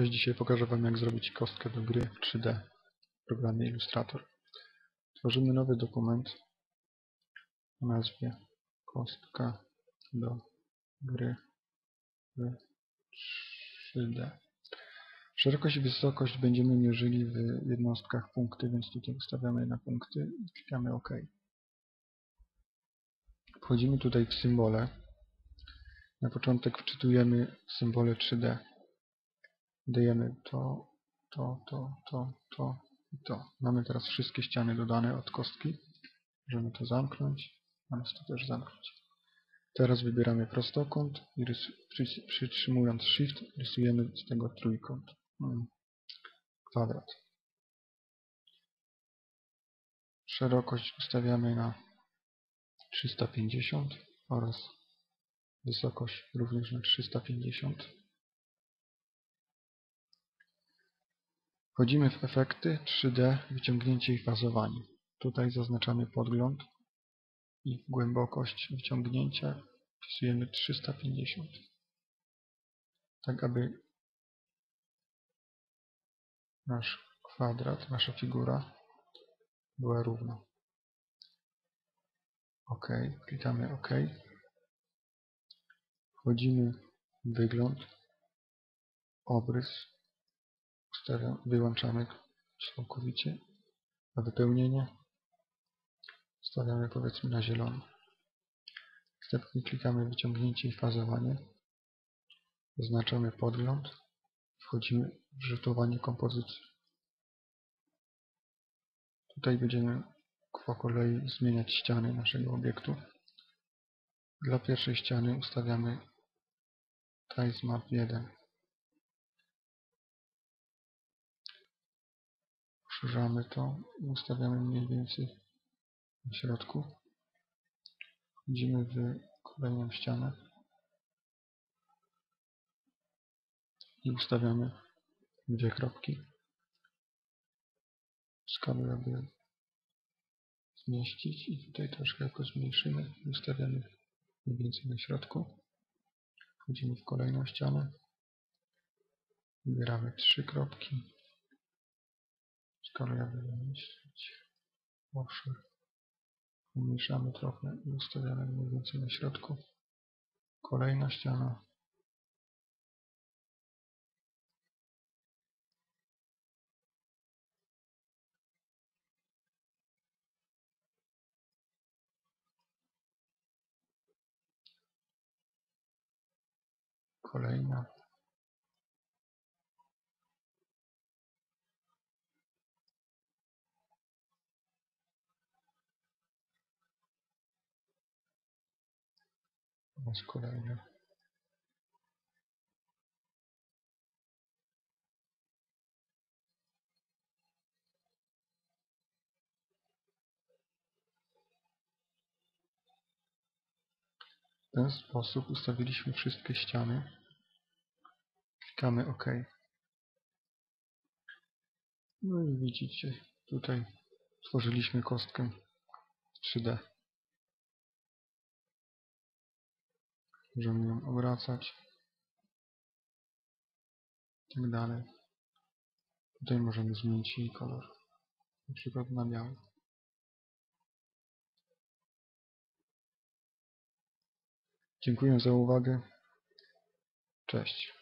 Cześć, dzisiaj pokażę Wam jak zrobić kostkę do gry w 3D w programie Illustrator. Tworzymy nowy dokument o nazwie kostka do gry w 3D. Szerokość i wysokość będziemy mierzyli w jednostkach punkty, więc tutaj ustawiamy na punkty i klikamy OK. Wchodzimy tutaj w symbole. Na początek wczytujemy symbole 3D dajemy to, to, to, to, to i to. Mamy teraz wszystkie ściany dodane od kostki. Możemy to zamknąć. Możemy to też zamknąć. Teraz wybieramy prostokąt i przy, przytrzymując Shift rysujemy z tego trójkąt. Hmm. Kwadrat. Szerokość ustawiamy na 350 oraz wysokość również na 350. Wchodzimy w efekty 3D, wyciągnięcie i fazowanie. Tutaj zaznaczamy podgląd i głębokość wyciągnięcia wpisujemy 350. Tak aby nasz kwadrat, nasza figura była równa. OK, klikamy OK. Wchodzimy w wygląd, obrys, wyłączamy całkowicie, a wypełnienie stawiamy powiedzmy na zielono. Następnie klikamy wyciągnięcie i fazowanie. Zaznaczamy podgląd. Wchodzimy w rzutowanie kompozycji. Tutaj będziemy po kolei zmieniać ściany naszego obiektu. Dla pierwszej ściany ustawiamy Map 1. Poszerzamy to ustawiamy mniej więcej na środku. Wchodzimy w kolejną ścianę i ustawiamy dwie kropki. Skalę aby zmieścić i tutaj troszkę jako zmniejszymy i ustawiamy mniej więcej na środku. Wchodzimy w kolejną ścianę. Wybieramy trzy kropki Skoro wymyślić washer, umniejszamy trochę i ustawiamy mniej więcej na środku. Kolejna ściana. Kolejna. Raz kolejny W ten sposób ustawiliśmy wszystkie ściany. Klikamy OK. No i widzicie, tutaj stworzyliśmy kostkę 3D. Możemy ją obracać. Tak dalej. Tutaj możemy zmienić jej kolor. Na przykład na biały. Dziękuję za uwagę. Cześć.